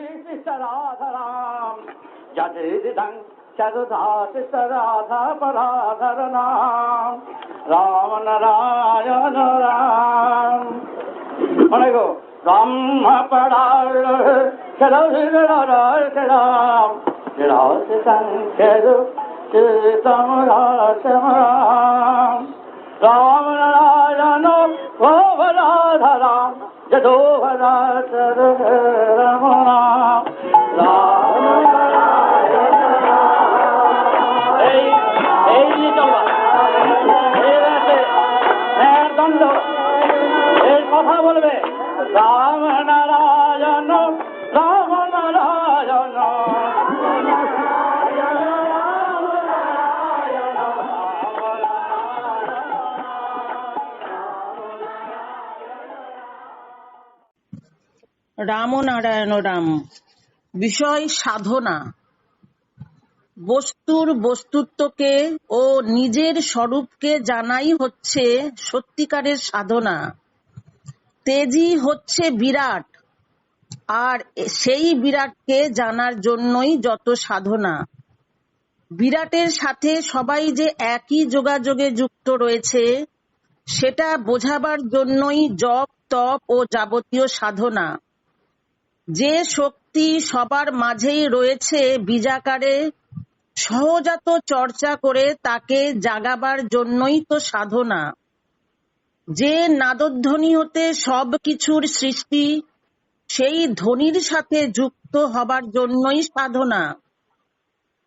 साध राम पाधर राम। न रायण राम। राम पढ़ राम राम। राम কথা বলবে রাম নারায়ণ রাম নারায়ণ রামনারায়ণ রাম। বিষয় সাধনা। বস্তুর বস্তুত্বকে ও নিজের স্বরূপকে জানাই হচ্ছে সত্যিকারের সাধনা। তেজি হচ্ছে বিরাট, আর সেই বিরাটকে জানার জন্যই যত সাধনা। বিরাটের সাথে সবাই যে একই যোগাযোগে যুক্ত রয়েছে, সেটা বোঝাবার জন্যই জপ, তপ ও যাবতীয় সাধনা। যে শক্তি সবার মাঝেই রয়েছে বীজাকারে, সহজাত চর্চা করে তাকে জাগাবার জন্যই তো সাধনা। যে নাদধ্বনি হতে সব কিছুর সৃষ্টি, সেই ধ্বনির সাথে যুক্ত হবার জন্যই সাধনা।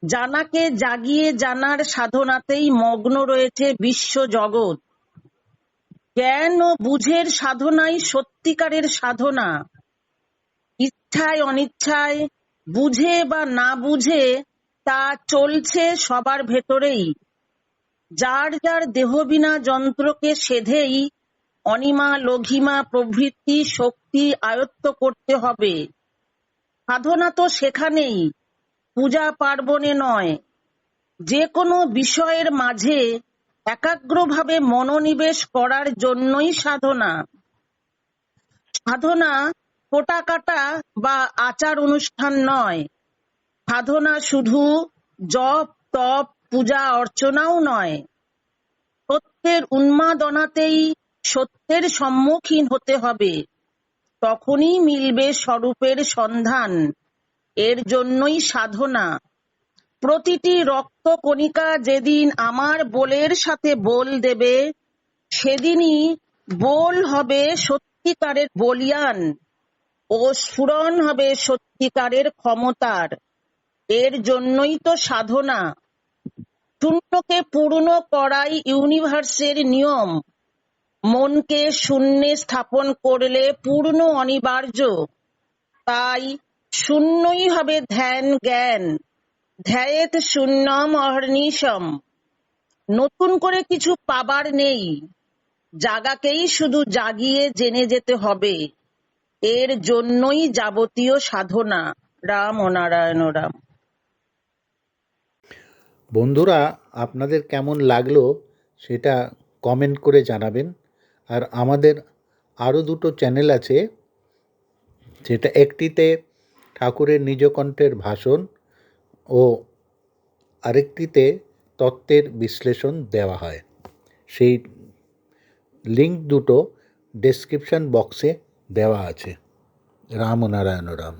জানাকে জাগিয়ে জানার সাধনাতেই মগ্ন রয়েছে বিশ্ব জগৎ। জ্ঞান ও বুঝের সাধনাই সত্যিকারের সাধনা। ইচ্ছায় অনিচ্ছায় বুঝে বা না বুঝে তা চলছে সবার ভেতরেই। যার যার দেহবিনা যন্ত্রকে সেধেই অনিমা, লঘিমা প্রভৃতি শক্তি আয়ত্ত করতে হবে। সাধনা তো সেখানেই, পূজা পার্বণে নয়। যে কোনো বিষয়ের মাঝে একাগ্রভাবে মনোনিবেশ করার জন্যই সাধনা। সাধনা কোটা কাটা বা আচার অনুষ্ঠান নয়। সাধনা শুধু জপ, তপ, পূজা, অর্চনাও নয়। সত্যের উন্মাদনাতেই সত্যের সম্মুখীন হতে হবে। তখনই মিলবে স্বরূপের সন্ধান। এর জন্যই সাধনা। প্রতিটি রক্ত কণিকা যেদিন আমার বোলের সাথে বোল দেবে, সেদিনই বোল হবে সত্যিকারের বলিয়ান। ও স্ফুরণ হবে সত্যিকারের ক্ষমতার। এর জন্যই তো সাধনা। শূন্যকে পূর্ণ করাই ইউনিভার্সের নিয়ম। মনকে শূন্যে স্থাপন করলে পূর্ণ অনিবার্য। তাই শূন্যই হবে ধ্যান জ্ঞান। ধ্যায়েত শূন্যম অহর্নিশম। নতুন করে কিছু পাবার নেই। জাগাকেই শুধু জাগিয়ে জেনে যেতে হবে। এর জন্যই যাবতীয় সাধনা। রাম ও নারায়ণ রাম। বন্ধুরা, আপনাদের কেমন লাগল সেটা কমেন্ট করে জানাবেন। আর আমাদের আরও দুটো চ্যানেল আছে সেটা একটিতে ঠাকুরের নিজকণ্ঠের ভাষণ ও আরেকটিতে তত্ত্বের বিশ্লেষণ দেওয়া হয়। সেই লিঙ্ক দুটো ডেসক্রিপশন বক্সে দেওয়া আছে। রাম নারায়ণ রাম।